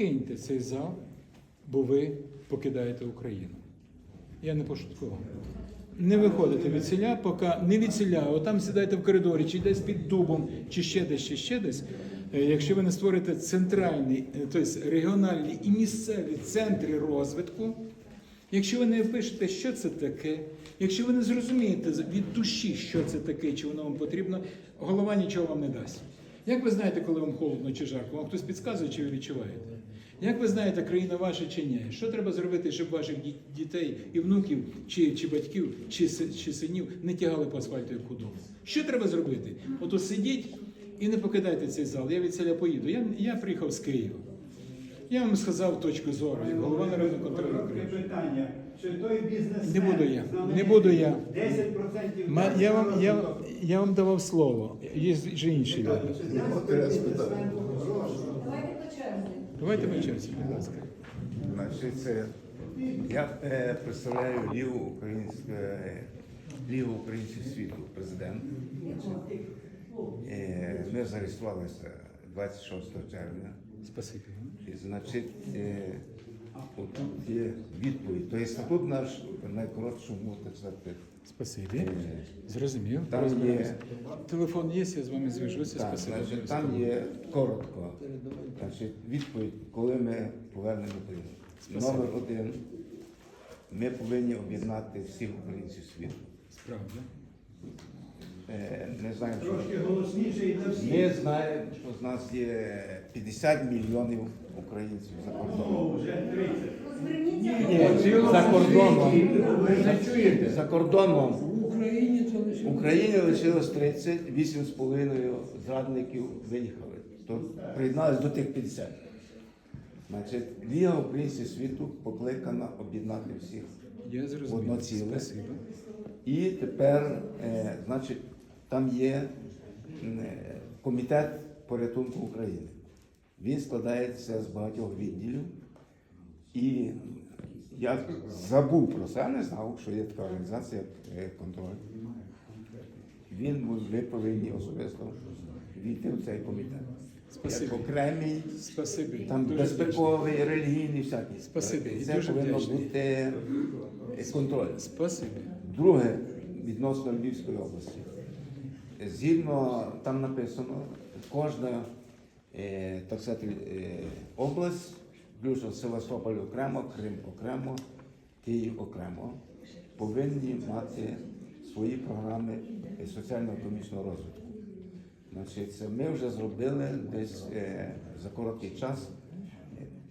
Киньте цей зал, бо ви покидаєте Україну. Я не пошуткував. Не виходите від селя, поки не від селя, отам сідайте в коридорі, чи десь під дубом, чи ще десь, чи ще десь. Е, Якщо ви не створите центральний, е, тобто регіональні і місцеві центри розвитку, якщо ви не впишете, що це таке, якщо ви не зрозумієте від душі, що це таке, чи воно вам потрібно, голова нічого вам не дасть. Як ви знаєте, коли вам холодно чи жарко? Вам хтось підказує, чи ви відчуваєте? Як ви знаєте, країна ваша чи ні? Що треба зробити, щоб ваших дітей і внуків, чи, чи батьків, чи, чи синів не тягали по асфальту як худобу? Що треба зробити? Ото сидіть і не покидайте цей зал. Я від селя поїду. Я, я приїхав з Києва. Я вам сказав точку зору, як голова народного контролю України. Чи той бізнес Не буду я, не буду я. 10% Ма- Я вам, я, я вам давав слово. Є ж інші люди. Давайте по черзі. Давайте по черзі, будь ласка. Значить, це я е, представляю Лігу українське Лігу українців світу, президент. Е, ми зареєструвалися 26 червня. Спасибі. І, значить, е, отут є відповідь. Тобто статут наш в найкоротшому так сказати. Спасибі. е, Зрозумів. Там є- Телефон є, я з вами зв'яжуся. Так, Спасибі. значить, там є коротко. Значить, відповідь, коли ми повернемо Україну. Спасибо. Номер один. Ми повинні об'єднати всіх українців світу. Справді. Е, Не знаємо, що Трошки голосніше і на всі. ми знаємо, що з нас є 50 мільйонів українців за кордоном. О, вже 30. Ну. Ні, за кордоном. За кордоном. В Україні В лишилось 30, 8,5 зрадників виїхали. То приєдналися до тих 50. Значить, Ліга українців світу покликана об'єднати всіх. Зрозумів. Одно ціле. І тепер, е, значить, там є е, комітет порятунку України. Він складається з багатьох відділів. І я забув про це, не знав, що є така організація е, контроль. Він ви повинні особисто війти в цей комітет. Спасибі. Як окремий, Спасибі. там Дуже безпековий, релігійний всякий. Спасибі. Це дуже повинно вдячний. бути е, контроль. Спасибі. Друге, відносно Львівської області. Згідно там написано, кожна так сказати, е, область, включно Севастополь окремо, Крим окремо, Київ окремо, повинні мати свої програми е, соціально-економічного розвитку. Значить, ми вже зробили десь е, за короткий час.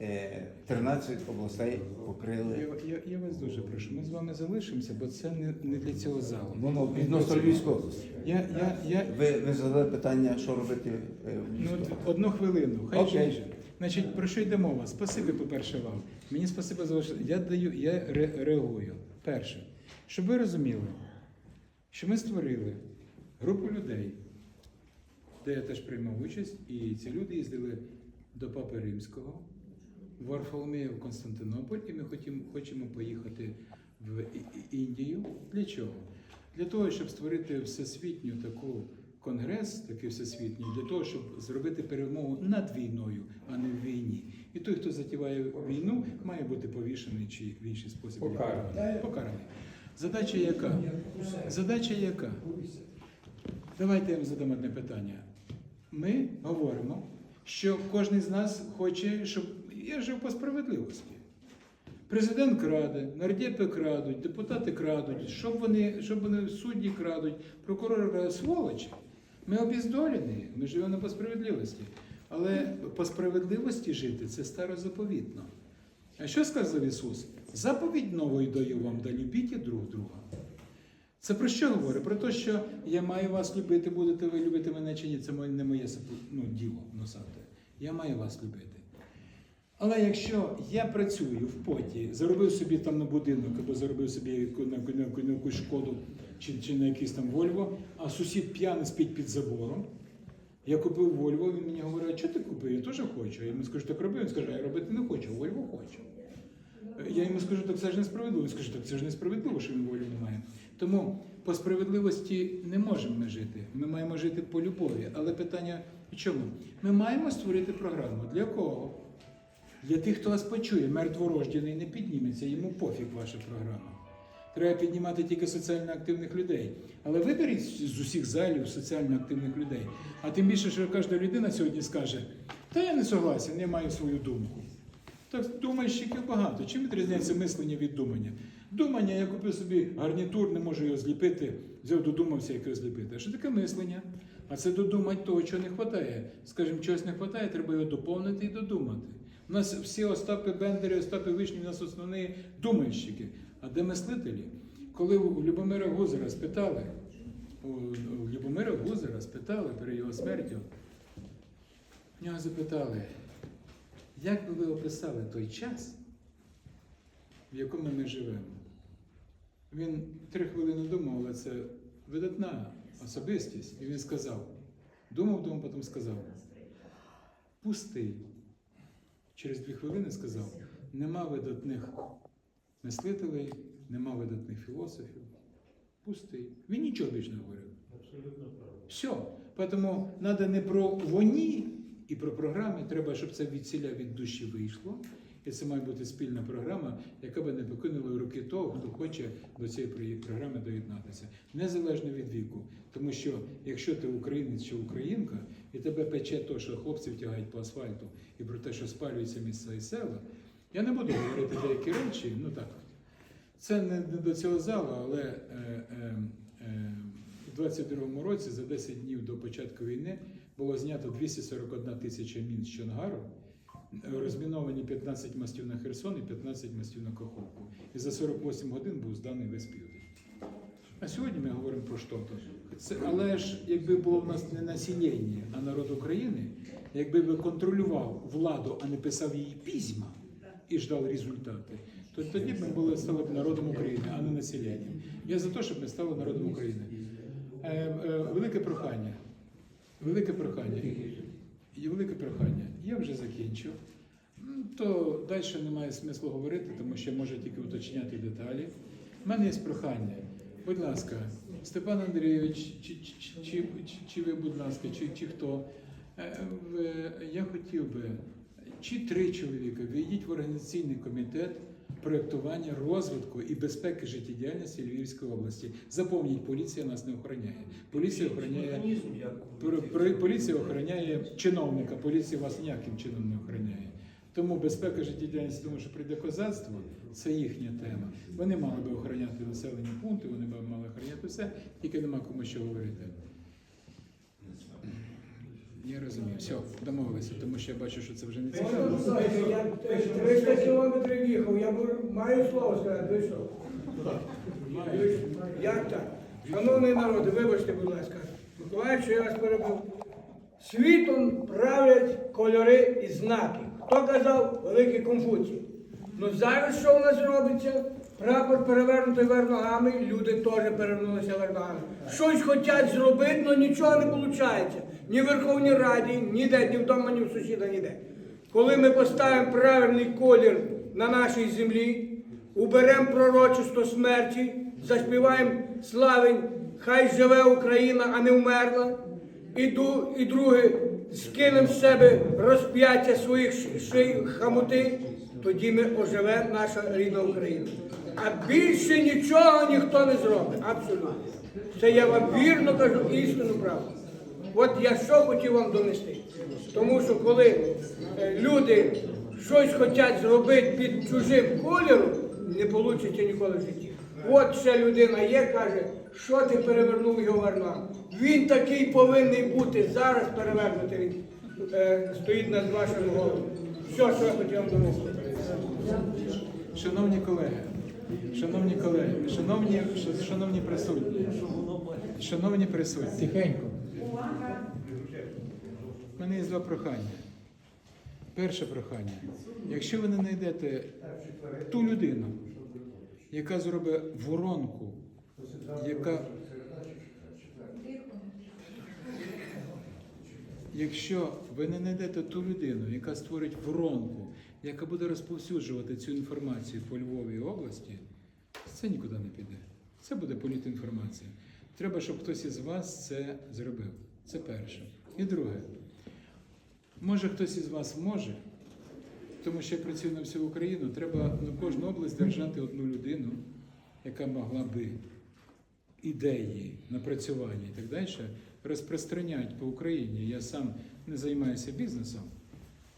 Е, 13 областей покрили. Я, я, я вас дуже прошу. Ми з вами залишимося, бо це не, не для цього залу. Ну, ну, відносно Львівської області. Я, я, я, Ви, ви задали питання, що робити е, в Ну, Львівській от одну хвилину, хай Окей. Значить, про що йде мова? Спасибі, по-перше, вам. Мені спасибі за ваше. Я даю, я ре- реагую. Перше, щоб ви розуміли, що ми створили групу людей, де я теж приймав участь, і ці люди їздили до Папи Римського, в Варфоломея в Константинополь, і ми хотім, хочемо поїхати в Індію. Для чого? Для того, щоб створити всесвітню таку конгрес, такий всесвітній, для того, щоб зробити перемогу над війною, а не в війні. І той, хто затіває війну, має бути повішений чи в інший спосіб покараний. покараний. Задача яка? Задача яка? Давайте я вам задам одне питання. Ми говоримо, що кожен з нас хоче, щоб я жив по справедливості. Президент краде, нардепи крадуть, депутати крадуть, щоб вони, щоб вони судді крадуть, прокурори сволочі. Ми обіздолені, ми живемо по справедливості. Але по справедливості жити це старозаповітно. А що сказав Ісус? Заповідь новою даю вам, да любіть друг друга. Це про що говорить? Про те, що я маю вас любити, будете ви любити мене чи ні, це не моє ну, діло носати. Я маю вас любити. Але якщо я працюю в поті, заробив собі там на будинок або заробив собі на, якусь шкоду чи, чи на якийсь там Вольво, а сусід п'яний спить під забором, я купив Вольво, він мені говорить, а що ти купив? Я теж хочу. Я йому скажу, так роби. Він скаже, я робити не хочу, Вольво хочу. Я йому скажу, так це ж несправедливо. Він скаже, так це ж несправедливо, що він волі не має. Тому по справедливості не можемо ми жити. Ми маємо жити по любові. Але питання в чому? Ми маємо створити програму. Для кого? Для тих, хто вас почує, мертворождений не підніметься, йому пофіг ваша програма. Треба піднімати тільки соціально активних людей. Але виберіть з усіх залів соціально активних людей. А тим більше, що кожна людина сьогодні скаже, та я не согласен, я маю свою думку. Так думальщиків багато. Чим відрізняється мислення від думання? Думання, я купив собі гарнітур, не можу його зліпити, взяв, додумався, як його зліпити. А що таке мислення? А це додумати того, чого не вистачає. Скажімо, чогось не вистачає, треба його доповнити і додумати. У нас всі Остапи Бендери, Остапи Вишні, у нас основні думальщики. А де мислителі? Коли у Любомира Гузера спитали, у Любомира Гузера спитали перед його смертю, в нього запитали, як би ви описали той час, в якому ми живемо? Він три хвилини думав, але це видатна особистість. І він сказав, думав, думав, потім сказав, пустий. Через дві хвилини сказав, нема видатних мислителей, нема видатних філософів. Пустий. Він нічого більше не говорив. Все. Тому треба не про воні і про програми, треба, щоб це відсіля від душі вийшло. І це має бути спільна програма, яка би не покинула руки того, хто хоче до цієї програми доєднатися, незалежно від віку. Тому що якщо ти українець чи українка, і тебе пече то, що хлопців тягають по асфальту, і про те, що спалюються міста і села, я не буду говорити деякі речі, ну так. Це не, до цього залу, але е, е, е, у 22-му році, за 10 днів до початку війни, було знято 241 тисяча мін з Чонгару, розміновані 15 мостів на Херсон і 15 мостів на Каховку. І за 48 годин був зданий весь південь. А сьогодні ми говоримо про то. Це, але ж якби було в нас не населення, а народ України, якби ви контролював владу, а не писав її письма і ждав результати, то тоді б ми були стали б народом України, а не населенням. Я за те, щоб ми стали народом України. Е, е, велике прохання. Велике прохання. І велике прохання. Я вже закінчив. То далі немає смислу говорити, тому що може тільки уточняти деталі. У мене є прохання. Будь ласка, Степан Андрійович, чи, чи, чи, чи, ви, будь ласка, чи, чи хто, е, я хотів би, чи три чоловіка, війдіть в організаційний комітет проєктування розвитку і безпеки життєдіяльності Львівської області. Запомніть, поліція нас не охороняє. Поліція охороняє Поліція охороняє чиновника, поліція вас ніяким чином не охороняє. Тому безпека життєдіяльності, тому що прийде козацтво, це їхня тема. Вони мали би охороняти населені пункти, вони б мали охороняти все, тільки нема кому що говорити. Я розумію, все, домовилися, тому що я бачу, що це вже не цікаво. Слухайте, я 300 кілометрів їхав, я маю слово сказати, ви що? Як так? Шановний народи, вибачте, будь ласка, Миколаїв, що я вас перебув. Світом правлять кольори і знаки. Хто казав? Великий Конфуцій. Ну зараз що у нас робиться? Прапор перевернутий вверх ногами, люди теж перевернулися вверх ногами. Щось хочуть зробити, але нічого не виходить. Ні в Верховній Раді, ніде, ні вдома, ні в сусіда, ніде. Коли ми поставимо правильний колір на нашій землі, уберемо пророчество смерті, заспіваємо славень, хай живе Україна, а не вмерла. І, і друге, скинемо з себе розп'яття своїх ший, хамути, тоді ми оживе наша рідна Україна. А більше нічого ніхто не зробить. Абсолютно. Це я вам вірно кажу істинну правду. От я що хотів вам донести. Тому що коли е, люди щось хочуть зробити під чужим кольором, не вийде ніколи в житті. От ще людина є, каже, що ти перевернув його варна. Він такий повинний бути. Зараз перевернути він е, стоїть над вашими головами. Все, що я хотів вам донести. Шановні колеги, шановні колеги, шановні, шановні присутні, шановні присутні. Тихенько. У мене є два прохання. Перше прохання. Якщо ви не знайдете ту людину, яка зробить воронку, яка. Якщо ви не знайдете ту людину, яка створить воронку, яка буде розповсюджувати цю інформацію по Львові області, це нікуди не піде. Це буде політінформація. Треба, щоб хтось із вас це зробив. Це перше. І друге. Може, хтось із вас може, тому що я працюю на всю Україну, треба на кожну область держати одну людину, яка могла би ідеї, напрацювання і так далі розпространяти по Україні. Я сам не займаюся бізнесом,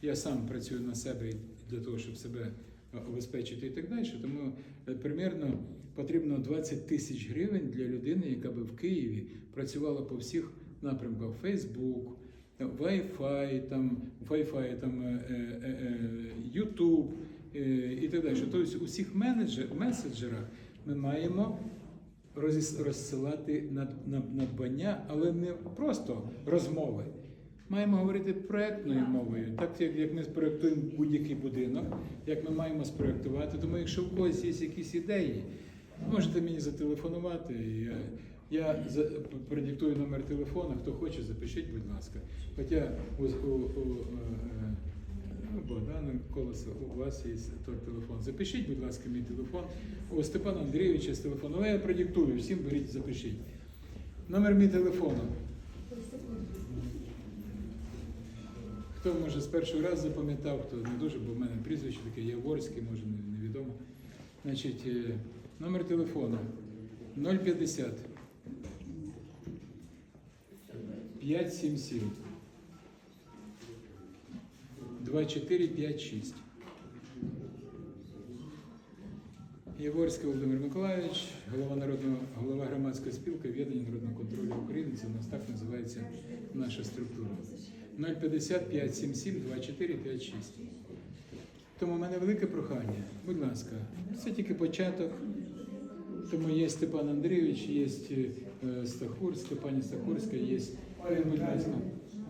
я сам працюю на себе для того, щоб себе е, обезпечити і так далі. Тому е, примірно потрібно 20 тисяч гривень для людини, яка би в Києві працювала по всіх напрямках Facebook, Wi-Fi, там, Wi-Fi, там, е, е, е, YouTube і так далі. Тобто у всіх меседжерах ми маємо розсилати над- над- надбання, але не просто розмови. Маємо говорити проектною мовою, так як, ми спроектуємо будь-який будинок, як ми маємо спроектувати. Тому якщо у когось є якісь ідеї, можете мені зателефонувати. Я, продиктую номер телефону, хто хоче, запишіть, будь ласка. Хоча у, у, у, е, Ну, Богдана Колоса, у вас є той телефон. Запишіть, будь ласка, мій телефон. У Степана Андрійовича з телефону. Але я продиктую, всім беріть, запишіть. Номер мій телефону. Хто може з першого разу запам'ятав, хто не дуже, бо в мене прізвище таке Яворське, може невідомо. Значить, е, номер телефону 050 577 2456. Яворський Володимир Миколаївич, голова народного голова громадської спілки об'єднання народного контролю України. Це у нас так називається наша структура. 050 577 2456. Тому в мене велике прохання. Будь ласка, це тільки початок. Тому є Степан Андрійович, є е, Стахур, Степані Стахурська, є. Ви, будь ласка,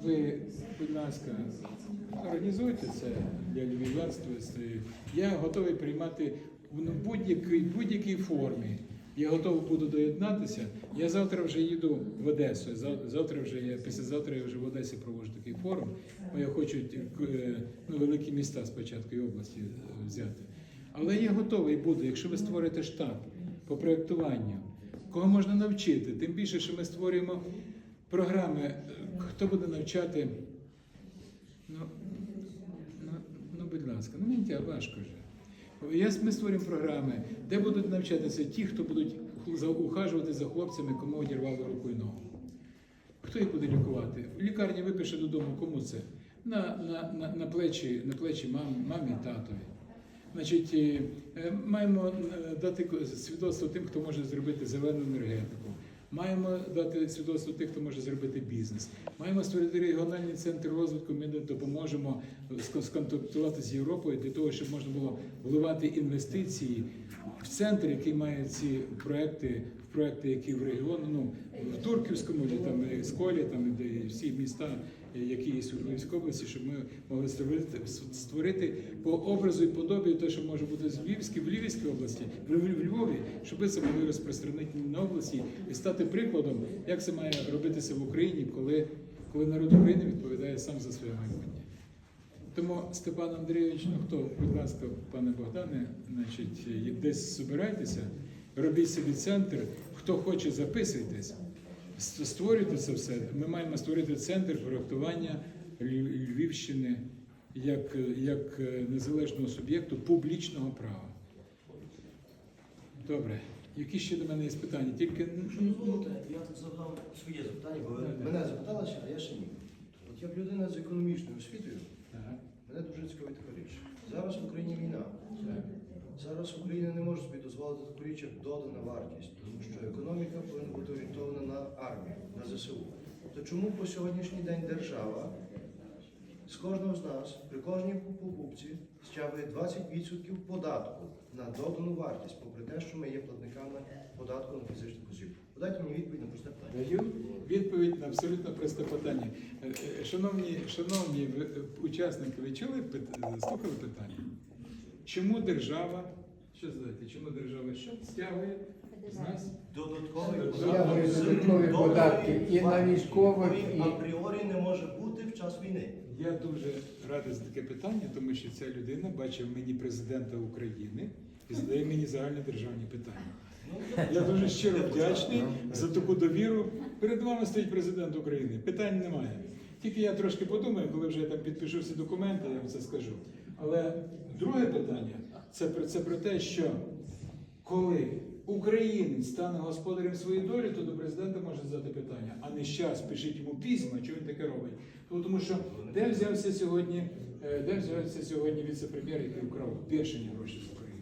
ви, будь ласка, організуйте це для львів'янства. Я готовий приймати в будь-якій будь-якій формі. Я готовий буду доєднатися. Я завтра вже їду в Одесу. Зав- Завтра вже я післязавтра я вже в Одесі проводжу такий форум. Бо я хочу е, ну, великі міста спочатку і області е, взяти. Але я готовий буду, якщо ви створите штаб по проєктуванню, кого можна навчити, тим більше, що ми створюємо програми, хто буде навчати. Ну, ну, ну будь ласка, ну мені важко вже. Ми створюємо програми, де будуть навчатися ті, хто будуть ухажувати за хлопцями, кому одірвали руку і ногу. Хто їх буде лікувати? В лікарні випише додому, кому це? На, на, на, на плечі, на плечі мам, мамі татові. Значить, е, е, маємо е, дати свідоцтво тим, хто може зробити зелену енергетику. Маємо дати свідоцтво тих, хто може зробити бізнес. Маємо створити регіональний центр розвитку. Ми допоможемо скон- сконтактувати з Європою для того, щоб можна було вливати інвестиції в центр, який має ці проекти, в проекти, які в регіону ну в Турківському, де там і Сколі, там де всі міста, е, які є у Львівській області, щоб ми могли створити, створити по образу і подобі те, що може бути в Львівській, в Львівській області, в Львові, щоб ми це могли розпространити на області і стати прикладом, як це має робитися в Україні, коли, коли народ України відповідає сам за своє майбутнє. Тому Степан Андрійович, ну хто, будь ласка, пане Богдане, значить, е, десь збирайтеся, робіть собі центр. Хто хоче, записуйтесь, Ст- створюйте це все. Ми маємо створити центр проектування Львівщини як, як е, незалежного суб'єкту публічного права. Добре. Які ще до мене є питання? Тільки Якщо дозволите, я задам своє запитання, бо ви мене запиталися, а я ще ні. От як людина з економічною освітою, Так, мене дуже цікавить така річ. Зараз в Україні війна. так. Зараз Україна не може собі дозволити таку річ, як додана вартість, тому що економіка повинна бути орієнтована на армію, на ЗСУ. То чому по сьогоднішній день держава з кожного з нас при кожній покупці стягує 20% податку на додану вартість, попри те, що ми є платниками податку на фізичних осіб? Подайте мені відповідь на просте питання. Даю відповідь на абсолютно просте питання. Е, е, Шановні, шановні е, учасники, ви чули слухали питання? Чому держава, що задати, чому держава що стягує з нас? Стягує додаткові податки і на військових, і- апріорі не може бути в час війни. Я дуже радий за таке питання, тому що ця людина бачив мені президента України і задає мені загальнодержавні питання. Я дуже щиро вдячний за таку довіру. Перед вами стоїть президент України. Питань немає. Тільки я трошки подумаю, коли вже я там підпишу всі документи, я вам це скажу. Але друге питання це про це про те, що коли українець стане господарем своєї долі, то до президента може задати питання, а не щас пишіть йому письма, чого він таке робить. Тому що де взявся сьогодні, е, де взявся сьогодні віце-прем'єр, який вкрав бешені гроші з України?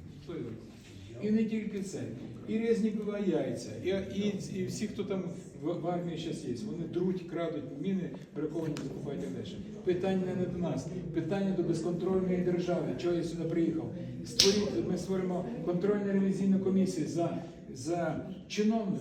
І не тільки це. І Резнікова яйця, і, і, і всі, хто там в, в армії зараз є, вони друть, крадуть міни, приковані закупають і. Питання не до нас, питання до безконтрольної держави. Чого я сюди приїхав? Створити, ми створимо контрольну ревізійну комісію за, за чиновником.